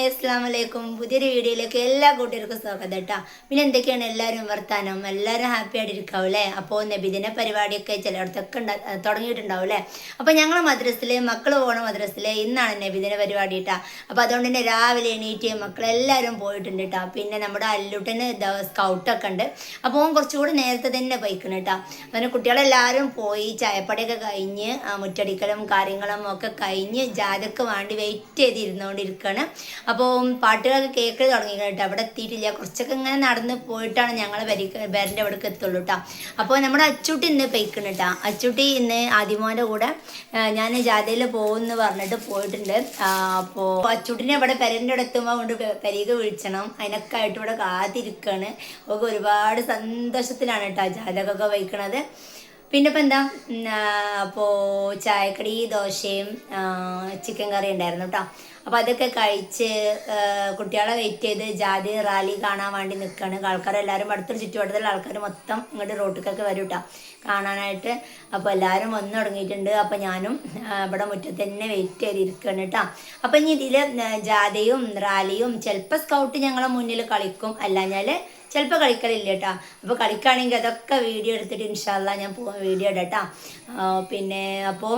Hi അസ്സാം വലൈക്കും പുതിയൊരു വീഡിയോയിലേക്ക് എല്ലാ കൂട്ടുകാർക്കും സ്വാഗതം കേട്ടോ. പിന്നെ എന്തൊക്കെയാണ് എല്ലാവരും വർത്താനം? എല്ലാവരും ഹാപ്പി ആയിട്ട് ഇരിക്കാവും അപ്പോൾ നബിദിന പരിപാടിയൊക്കെ ചിലയിടത്തൊക്കെ ഉണ്ടാ തുടങ്ങിയിട്ടുണ്ടാവും അല്ലേ? അപ്പോൾ ഞങ്ങൾ മദ്രസിൽ മക്കൾ പോകണ മദ്രസിൽ ഇന്നാണ് നബിദിന പരിപാടി കേട്ടോ. അപ്പോൾ അതുകൊണ്ട് തന്നെ രാവിലെ എണീറ്റ് മക്കളെല്ലാവരും പോയിട്ടുണ്ട് കേട്ടോ. പിന്നെ നമ്മുടെ അല്ലുട്ടന് സ്കൗട്ടൊക്കെ ഉണ്ട്. അപ്പോൾ ഓൻ കുറച്ചുകൂടി നേരത്തെ തന്നെ പോയിക്കണം കേട്ടോ. അങ്ങനെ കുട്ടികളെല്ലാവരും പോയി ചായപ്പടയൊക്കെ കഴിഞ്ഞ് മുറ്റടിക്കലും കാര്യങ്ങളും ഒക്കെ കഴിഞ്ഞ് ജാതക്ക് വേണ്ടി വെയിറ്റ് ചെയ്തിരുന്നുകൊണ്ടിരിക്കുകയാണ് അപ്പോൾ പാട്ടുകളൊക്കെ കേൾക്കൽ തുടങ്ങി കേട്ടോ. അവിടെ എത്തിയിട്ടില്ല. കുറച്ചൊക്കെ ഇങ്ങനെ നടന്ന് പോയിട്ടാണ് ഞങ്ങൾ വരി പേരന്റെ അവിടേക്ക് എത്തുള്ളൂ കേട്ടോ. അപ്പോൾ നമ്മുടെ അച്ചൂട്ടി ഇന്ന് പെയ്ക്കണം കേട്ടോ. അച്ചൂട്ടി ഇന്ന് ആദിമോന്റെ കൂടെ ഞാൻ ജാഥയിൽ പോകുമെന്ന് പറഞ്ഞിട്ട് പോയിട്ടുണ്ട്. അപ്പോൾ അച്ചൂട്ടിനെ ഇവിടെ പെരന്റെ അവിടെ എത്തുമ്പോൾ കൊണ്ട് പെരീക വിളിച്ചണം. അതിനൊക്കെ ആയിട്ട് ഇവിടെ കാത്തിരിക്കുകയാണ് ഒക്കെ ഒരുപാട് സന്തോഷത്തിലാണ് കേട്ടോ ജാഥകൊക്കെ വഹിക്കണത് പിന്നെ ഇപ്പം എന്താ അപ്പോൾ ചായക്കടി ദോശയും ചിക്കൻ കറി ഉണ്ടായിരുന്നു കേട്ടോ അപ്പോൾ അതൊക്കെ കഴിച്ച് കുട്ടികളെ വെയിറ്റ് ചെയ്ത് ജാതി റാലി കാണാൻ വേണ്ടി നിൽക്കുകയാണ് ആൾക്കാരെല്ലാവരും അടുത്തൊരു ചുറ്റുവട്ടത്തിലുള്ള ആൾക്കാർ മൊത്തം ഇങ്ങോട്ട് റോട്ടിക്കൊക്കെ വരും കേട്ടോ കാണാനായിട്ട് അപ്പോൾ എല്ലാവരും വന്നു തുടങ്ങിയിട്ടുണ്ട്. അപ്പോൾ ഞാനും ഇവിടെ മുറ്റത്ത് തന്നെ വെയിറ്റ് ചെയ്തിരിക്കുകയാണ് കേട്ടോ അപ്പോൾ ഇനി ഇതിൽ ജാഥയും റാലിയും ചിലപ്പോൾ സ്കൗട്ട് ഞങ്ങളെ മുന്നിൽ കളിക്കും. അല്ലാഞ്ഞാൽ ചിലപ്പോൾ കളിക്കലില്ല കേട്ടോ അപ്പോൾ കളിക്കുകയാണെങ്കിൽ അതൊക്കെ വീഡിയോ എടുത്തിട്ട് ഇൻഷാല്ല ഞാൻ പോ വീഡിയോ ഇടാം കേട്ടോ ആ, പിന്നെ അപ്പോൾ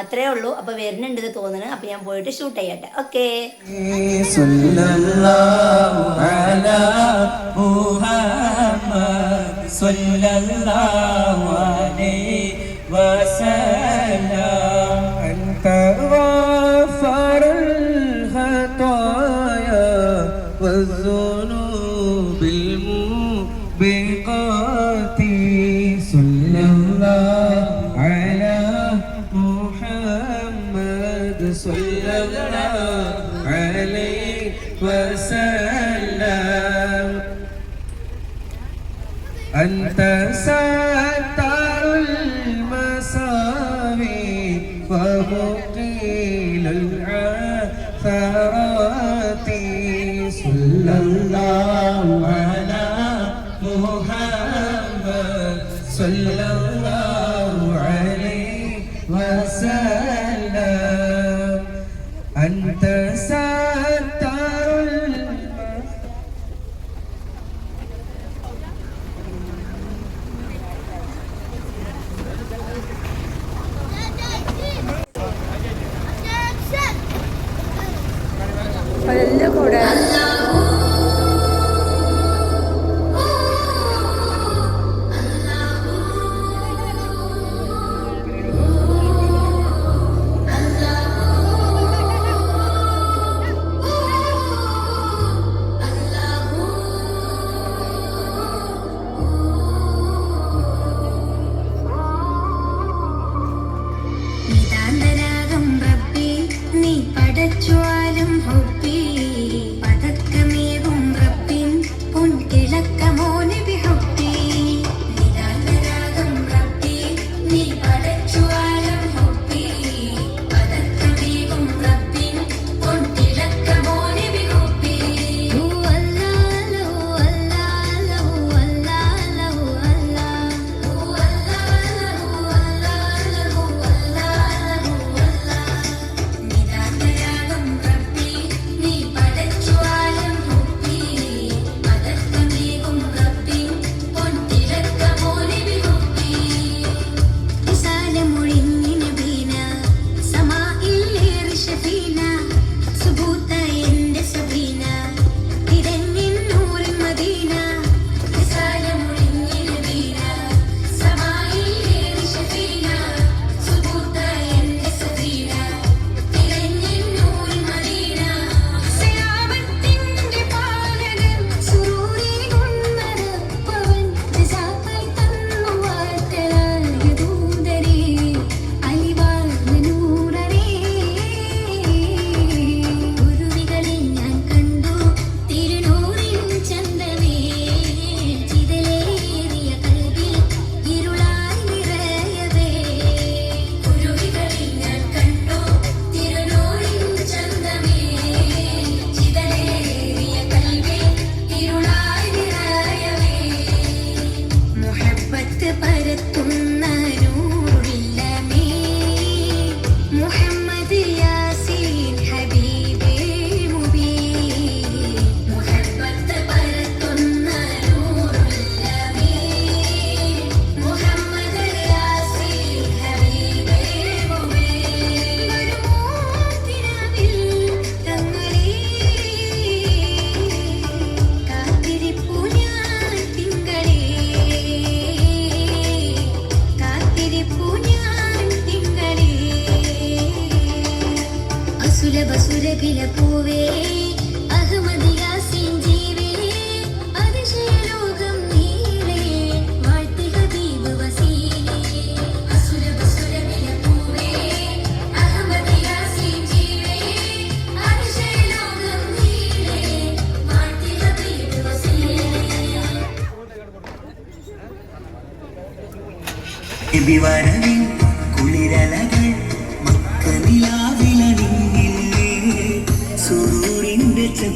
അത്രേ ഉള്ളൂ അപ്പോൾ വരുന്നുണ്ട് ഇത് തോന്നുന്നു അപ്പോൾ ഞാൻ പോയിട്ട് ഷൂട്ട് ചെയ്യട്ടെ ഓക്കേ صلى الله على محمد صلى الله عليه وسلم أنت غفر الخطايا والذنوب أنت ستار المساوي ومقيل العثرات. صلى الله على محمد صلى الله عليه وسلم. أنت ستار പടച്ചുവാലും ഹുബ്ബി എബിവരവിൻ കുളിരലകൾ മക്കനിലാവിലണിഞ്ഞില്ലേ സൂര്യന്റെ ചെ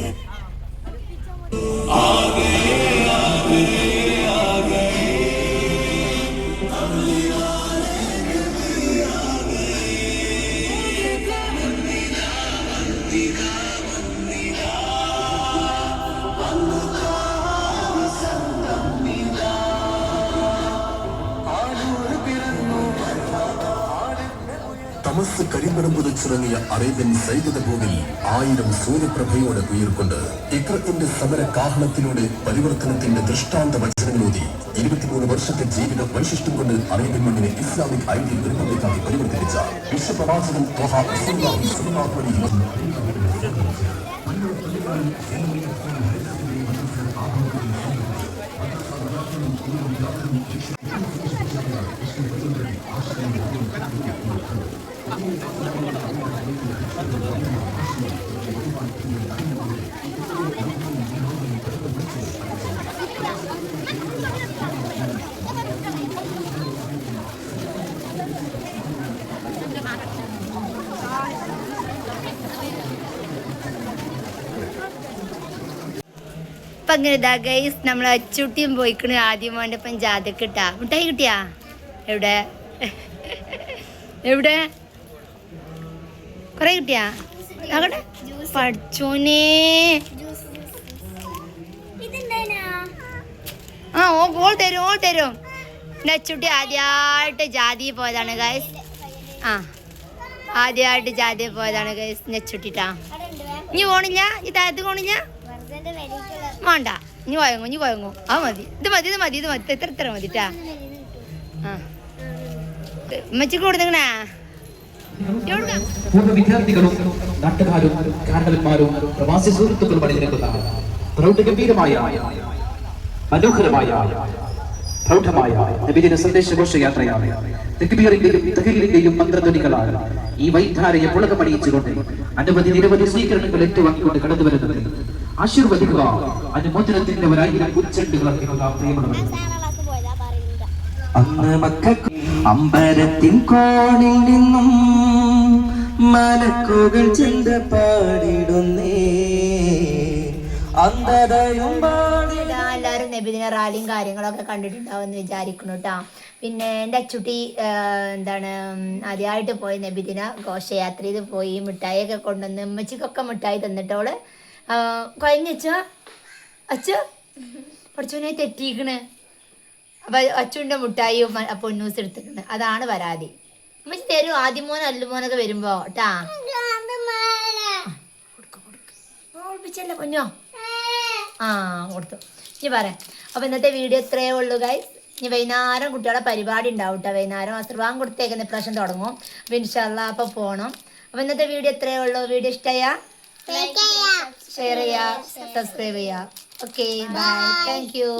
കരിമ്പടം പുതച്ചിറങ്ങിയ അറേബ്യൻ സൈനിക ഭൂമിൽ ആയിരം സൂര്യപ്രഭയോടെ ഉയർക്കൊണ്ട് ഇക്രത്തിന്റെ സമര കാഹളത്തിലൂടെ പരിവർത്തനത്തിന്റെ ദൃഷ്ടാന്ത മത്സരങ്ങളോതി ഇരുപത്തിമൂന്ന് വർഷത്തെ ജീവിത വൈശിഷ്ട്യം കൊണ്ട് അറേബ്യൻ മണ്ണിനെ ഇസ്ലാമിക് ഐഡിയൽ റിപ്പബ്ലിക്കാക്കി പരിവർത്തിപ്പിച്ച വിശ്വപ്രവാചകൻ Thank you. അപ്പൊ അങ്ങനെ ഇതാ ഗൈസ് നമ്മൾ അച്ചുട്ടിയും പോയിക്കണ്. ആദ്യം വേണ്ടപ്പം ജാതക്ക് ഇട്ടാ. മിഠായി കിട്ടിയാ? എവിടെ? എവിടെ? കൊറേ കിട്ടിയാ അവിടെ പഠിച്ചോനെ ആ ഓ ഓൾ തരും ഓൾ തരും നച്ചുട്ടി ആദ്യമായിട്ട് ജാതി പോയതാണ് ഗൈസ് ആ ആദ്യമായിട്ട് ജാതി പോയതാണ് ഗൈസ് നെച്ചുട്ടിട്ടാ ഇനി പോണില്ല ഈ താഴത്ത് പോണില്ല വേണ്ട ഇനി വഴങ്ങും ഇനി വഴങ്ങും ആ മതി ഇത് മതി ഇത് മതി ഇത് മതി എത്ര ഇത്ര മതിട്ടാ ആ ഉമ്മച്ചിക്ക് കൊടുത്തങ്ങണേ പൂർവ വിദ്യാർത്ഥികളും നാട്ടുകാരും കാരണവന്മാരും പ്രവാസി സുഹൃത്തുക്കളും അണിനിരക്കുന്ന പ്രൗഢഗംഭീരമായ മനോഹരമായ പ്രൗഢമായ നബിദിന സന്ദേശഘോഷയാത്രയാണ് തെക്കുബീറിന്റെയും തകീലിന്റെയും മന്ത്രധ്വനികളാൽ ഈ വൈദ്യാരയെ പുളകമണിയിച്ചുകൊണ്ട് അനവധി നിരവധി സ്വീകരണങ്ങൾ ഏറ്റുവാങ്ങിക്കൊണ്ട് കടന്നു വരുന്നത് ആശീർവദിക്കുക അനുമോചനത്തിന്റെ ഒരായിരം ഉച്ചണ്ടുകൾ പ്രിയമുള്ളവർ അന്ന് മക്കൾക്ക് അമ്പരത്തിൻ കോണിൽ നിന്നും മലക്കുകൾ ചിന്ത പാടിടുന്നേ. ഇതാ എല്ലാവരും നബിദിന റാലിയും കാര്യങ്ങളൊക്കെ കണ്ടിട്ടുണ്ടാവുമെന്ന് വിചാരിക്കുന്നു കേട്ടോ പിന്നെ എന്റെ അച്ചുട്ടി എന്താണ് ആദ്യമായിട്ട് പോയി നബിദിന ഘോഷയാത്രയിൽ പോയി മിഠായിയൊക്കെ കൊണ്ടുവന്ന് ഉമ്മച്ചിക്കൊക്കെ മിഠായി തന്നിട്ടോൾ കഴിഞ്ഞച്ചോ അച്ഛ പഠിച്ചോനെ തെറ്റിക്കണ് അപ്പൊ അച്ചുണ്ട മുട്ടായിയും പൊന്നൂസ് എടുത്തിട്ടുണ്ട്. അതാണ് പരാതി. അമ്മച്ചി തരും ആദ്യമോൻ അല്ലുമോനൊക്കെ വരുമ്പോ. ട്ടാ. കൊഞ്ഞോ പൊന്നോ. ആ കൊടുത്തു. ഇനി പറയാം. അപ്പോൾ ഇന്നത്തെ വീഡിയോ ഇത്രയേ ഉള്ളൂ ഗൈസ് ഇനി വൈകുന്നേരം കുട്ടികളെ പരിപാടി ഉണ്ടാവും കേട്ടോ വൈകുന്നേരം അസുഖം കൊടുത്തേക്കുന്ന പ്രശ്നം തുടങ്ങും. അപ്പൊ ഇൻഷാല്ല അപ്പോൾ പോണം. അപ്പോൾ ഇന്നത്തെ വീഡിയോ ഇത്രയേ ഉള്ളൂ. വീഡിയോ ഇഷ്ടയാ? ഷെയർ ചെയ്യുക സബ്സ്ക്രൈബ് ചെയ്യുക ഓക്കെ ബൈ താങ്ക് യു